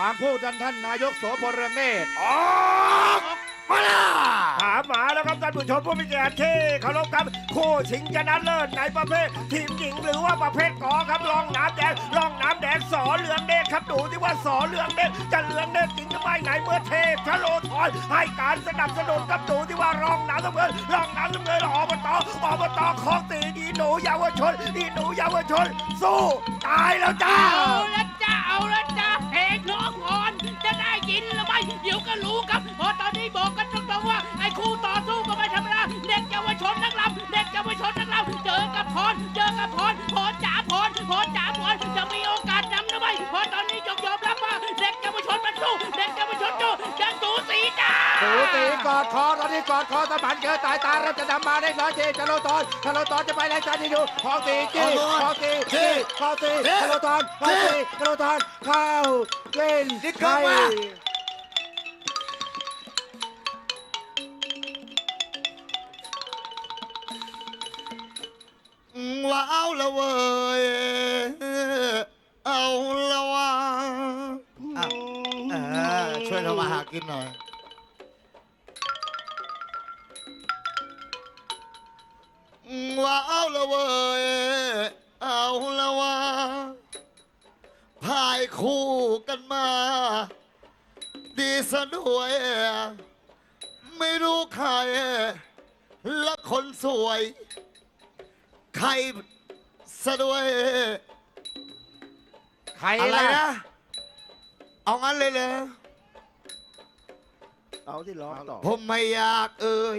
บางผู้ท่านท่านนายกโสพลเรืองเนตรออกมาละถามหมาแล้วครับท่านผู้ชมผู้มีเกียรติที่เคารพครับคู่ชิงชนะเลิศในประเภท ทีมหญิงหรือว่าประเภทกอครับรองน้ำแดงรองน้ำแดงสอเหลืองเนตรครับดูที่ว่าสอเหลืองเนตรจะเหลืองเนตรจริงหรือไม่ไหนเมื่อเทพชโลธรให้การสนับสนุนครับดูที่ว่ารองน้ำน้ำเงินรองน้ำน้ำเงินอบตอบตคลองตีดีหนูเยาวชนดีหนูเยาวชน สู้ตายแล้วจ้า เอาละจ้าเอาละ ชนนักรำเด็กเยาวชนนักรำเจอกับพรเจอกับพรพรจ๋าพรพรจ๋าพรจะมีโอกาสนำหรือไม่เพราะตอนนี้ยอมยอมรับว่าเด็กเยาวชนมันสู้เด็กเยาวชนสู้จะสูสีจ้าสูสีกอดคอตอนนี้กอดคอสะบันเจอตายตาเริ่มจะนำมาได้ร้อยเจชโลตอนชโลตอนจะไปแรงใจอยู่คลองตีจี้คลองตีจี้คลองตีชโลตอนคลองตีชโลตอนเข้าเล่นไทย ว่าเอาละเว้ยเอาละว่าอะเออช่วยทำมาหากินหน่อยว่าเอาละเว้ยเอาละว่าพายคู่กันมา ดีซะด้วย ไม่รู้ใครและคนสวย ใครซะด้วยใครอะไรล่ะนะเอางั้นเลยเลยเอาที่ร้องต่อผมไม่อยากเอ่ย